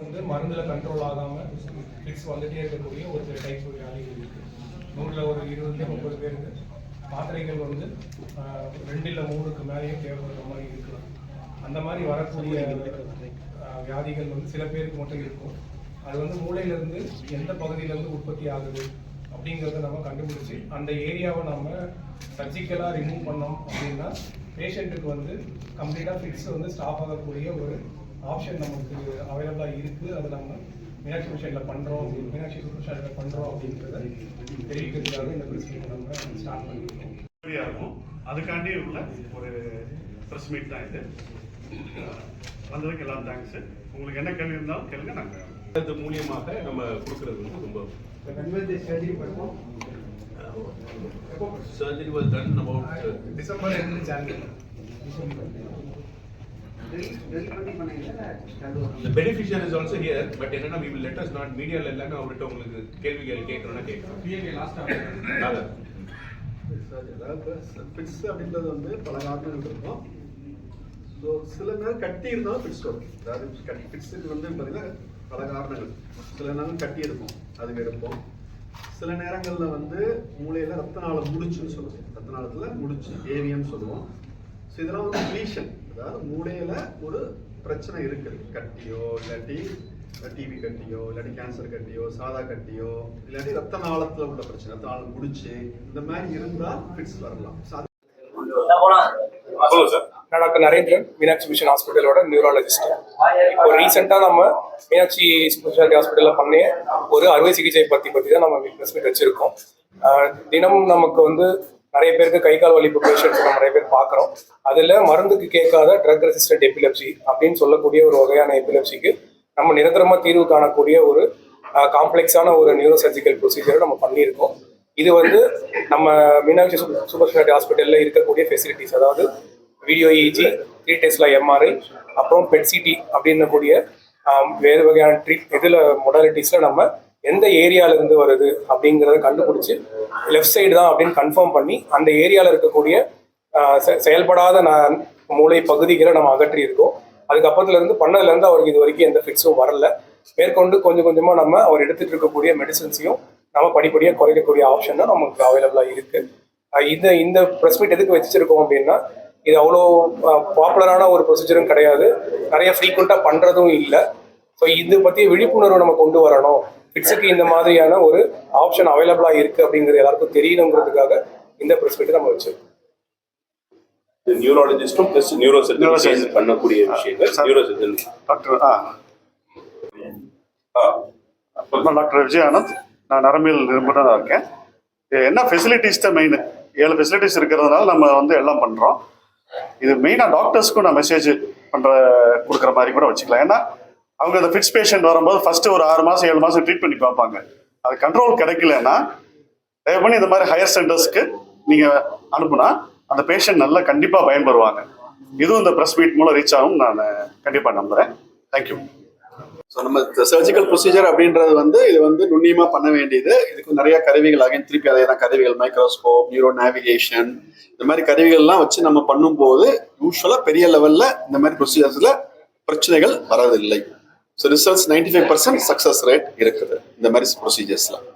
வந்து மருந்துல கண்ட்ரோல் ஆகாம ஃபிக்ஸ் வந்துட்டே இருக்கக்கூடிய ஒரு சில டைப் வியாதிகள் இருக்கு. நூறுல ஒரு இருபது முப்பது பேருக்கு மாத்திரைகள் வந்து ரெண்டில் மூணுக்கு மேலேயும் தேவைப்படுற மாதிரி இருக்கலாம். அந்த மாதிரி வரக்கூடிய வியாதிகள் வந்து சில பேருக்கு மட்டும் இருக்கும். அது வந்து மூளையில இருந்து எந்த பகுதியில இருந்து உற்பத்தி ஆகுது அப்படிங்கிறத நம்ம கண்டுபிடிச்சு அந்த ஏரியாவை நம்ம சர்ஜிக்கலாக ரிமூவ் பண்ணோம் அப்படின்னா பேஷண்ட்டுக்கு வந்து கம்ப்ளீட்டாக ஃபிக்ஸ் வந்து ஸ்டாப் ஆகக்கூடிய ஒரு ஆப்ஷன் நமக்கு அவைலபிளாக இருக்குது அதை நம்ம மீனாட்சி மிஷனில் பண்ணுறோம் மீனாட்சி ஷாட்டில் பண்ணுறோம் அப்படின்றத தெரிவிக்கிறதுக்காக இந்த பிரச்சனை நம்ம ஸ்டார்ட் பண்ணியிருக்கோம் இருக்கும். அதுக்காண்டி உள்ள ஒரு ப்ரெஸ் மீட் தான் இது. வந்ததுக்கு எல்லாம் தேங்க்ஸ் உங்களுக்கு என்ன கேள்வி இருந்தாலும் கேளுங்க நாங்கள் இது மூலியமாக நம்ம கொடுக்கறது வந்து ரொம்ப surgery was done about December ரெண்டு January the beneficiary is also here but என்னன்னா we will let us not மீடியால எல்லாம் அவர்கிட்ட உங்களுக்கு கேள்விகள் கேட்கணும்னா கேட்கலாம் நாங்க- ஃபிட்ஸ் அப்படின்றது வந்து பல காரணங்கள் இருக்கும் ஸோ சில நேரம் கட்டி இருந்தாலும் ஃபிட்ஸ் வரும். அதாவது ஃபிட்ஸுக்கு வந்து பார்த்தீங்கன்னா பல காரணங்கள். சில நேரம் கட்டி இருக்கும் அதுக்கு எடுப்போம் சில நேரங்களில் வந்து மூளையில் ரத்த நாளம் முடிச்சுன்னு சொல்லுவோம். ரத்த நாளத்தில் முடிச்சு ஏவியம்னு சொல்லுவோம். ஸோ இதெல்லாம் வந்து க்ளீஷன் அதாவது மூளையில் ஒரு பிரச்சனை இருக்குது கட்டியோ இல்லாட்டி டிபி கட்டியோ இல்லாட்டி கேன்சர் கட்டியோ சாதா கட்டியோ இல்லாட்டி ரத்த நாளத்தில் உள்ள பிரச்சனை ரத்த நாளம் முடிச்சு இந்த மாதிரி இருந்தால் ஃபிட்ஸ் வரலாம். நான் டாக்டர் நரேந்திரன் மீனாட்சி மிஷன் ஹாஸ்பிட்டலோட நியூராலஜிஸ்ட். இப்போ ரீசெண்டாக நம்ம மீனாட்சி ஸ்பெஷாலிட்டி ஹாஸ்பிட்டலில் பண்ணி ஒரு அறுவை சிகிச்சை பற்றி பற்றி தான் நம்ம ப்ரெஸ் மீட் வச்சுருக்கோம் தினமும் நமக்கு வந்து நிறைய பேருக்கு கை கால் வலிப்பு பேஷண்ட்ஸ் நம்ம நிறைய பேர் பார்க்குறோம். அதில் மருந்துக்கு கேட்காத ட்ரக் ரெசிஸ்டன்ட் எபிலப்சி அப்படின்னு சொல்லக்கூடிய ஒரு வகையான எபிலப்சிக்கு நம்ம நிரந்தரமாக தீர்வு காணக்கூடிய ஒரு காம்ப்ளெக்ஸான ஒரு நியூரோ சர்ஜிக்கல் ப்ரொசீஜரை நம்ம பண்ணியிருக்கோம். இது வந்து நம்ம மீனாட்சி சூப்பர் சூப்பர் ஸ்பெஷாலிட்டி ஹாஸ்பிட்டலில் இருக்கக்கூடிய ஃபெசிலிட்டிஸ் அதாவது வீடியோ இஜி த்ரீ டெஸ்ட்ல எம்ஆர்ஐ அப்புறம் பெட் சிடி அப்படின்னக்கூடிய வேறு வகையான ட்ரீட் இதில் மொடாலிட்டிஸில் நம்ம எந்த ஏரியாவிலேருந்து வருது அப்படிங்கிறத கண்டுபிடிச்சி லெஃப்ட் சைடு தான் அப்படின்னு கன்ஃபார்ம் பண்ணி அந்த ஏரியாவில் இருக்கக்கூடிய செ- செயல்படாத ந- மூளை பகுதிகளை நம்ம அகற்றி இருக்கோம் அதுக்கப்புறத்துலேருந்து பண்ணதுலேருந்து அவருக்கு இது வரைக்கும் எந்த ஃபிக்ஸும் வரல. மேற்கொண்டு கொஞ்சம் கொஞ்சமாக நம்ம அவர் எடுத்துகிட்டு இருக்கக்கூடிய மெடிசன்ஸையும் நம்ம படிப்படியாக குறைக்கக்கூடிய ஆப்ஷன் தான் நமக்கு அவைலபிளாக இருக்குது இந்த இந்த ப்ரெஸ் மீட் எதுக்கு வச்சிருக்கோம் அப்படின்னா இது அவ்வளோ பாப்புலரான ஒரு ப்ரொசீஜரும் கிடையாது. நிறைய ஃப்ரீக்வெண்ட்டாக பண்ணுறதும் இல்லை. ஸோ இது பற்றி விழிப்புணர்வு நம்ம கொண்டு வரணும். ஃபிட்ஸுக்கு இந்த மாதிரியான ஒரு ஆப்ஷன் அவைலபிளாக இருக்குது அப்படிங்கிறது எல்லாருக்கும் தெரியணுங்கிறதுக்காக இந்த ப்ரெஸ் மீட் நம்ம வச்சிருக்கோம். நியூராலஜிஸ்டும் பிளஸ் நியூரோ சர்ஜன் பண்ணக்கூடிய விஷயங்கள். நியூரோ சர்ஜன் டாக்டர் ஆ. டாக்டர் விஜயானந்த் நான் நரம்பியல் நிபுணராக இருக்கேன். என்ன ஃபெசிலிட்டிஸ் தான் மெயின் ஏழு ஃபெசிலிட்டிஸ் இருக்கிறதுனால நம்ம வந்து எல்லாம் பண்ணுறோம் இது மெயினாக டாக்டர்ஸ்க்கும் நான் மெசேஜ் பண்ணுற கொடுக்குற மாதிரி கூட வச்சுக்கலாம். ஏன்னா அவங்க அந்த ஃபிட்ஸ் பேஷண்ட் வரும்போது ஃபர்ஸ்ட் ஒரு ஆறு மாதம் ஏழு மாதம் ட்ரீட் பண்ணி பார்ப்பாங்க. அது கண்ட்ரோல் கிடைக்கலன்னா தயவு பண்ணி இந்த மாதிரி ஹையர் சென்டர்ஸ்க்கு நீங்கள் அனுப்புனா அந்த பேஷண்ட் நல்லா கண்டிப்பாக பயன்பெறுவாங்க. இதுவும் இந்த ப்ரெஸ் மீட் மூலம் ரீச் ஆகும் நான் கண்டிப்பாக நம்புகிறேன் தேங்க்யூ ஸோ நம்ம சர்ஜிக்கல் ப்ரொசீஜர் அப்படின்றது வந்து இது வந்து நுண்ணியமாக பண்ண வேண்டியது. இதுக்கு நிறைய கருவிகள் அகைன் திருப்பி அதே தான் கருவிகள் மைக்ரோஸ்கோப் நியூரோ நேவிகேஷன் இந்த மாதிரி கருவிகள்லாம் வச்சு நம்ம பண்ணும்போது யூஸ்வலாக பெரிய லெவலில் இந்த மாதிரி ப்ரொசீஜர்ஸில் பிரச்சனைகள் வரதில்லை. So results ninety five percent success rate இருக்குது இந்த மாதிரி ப்ரொசீஜர்ஸ்லாம்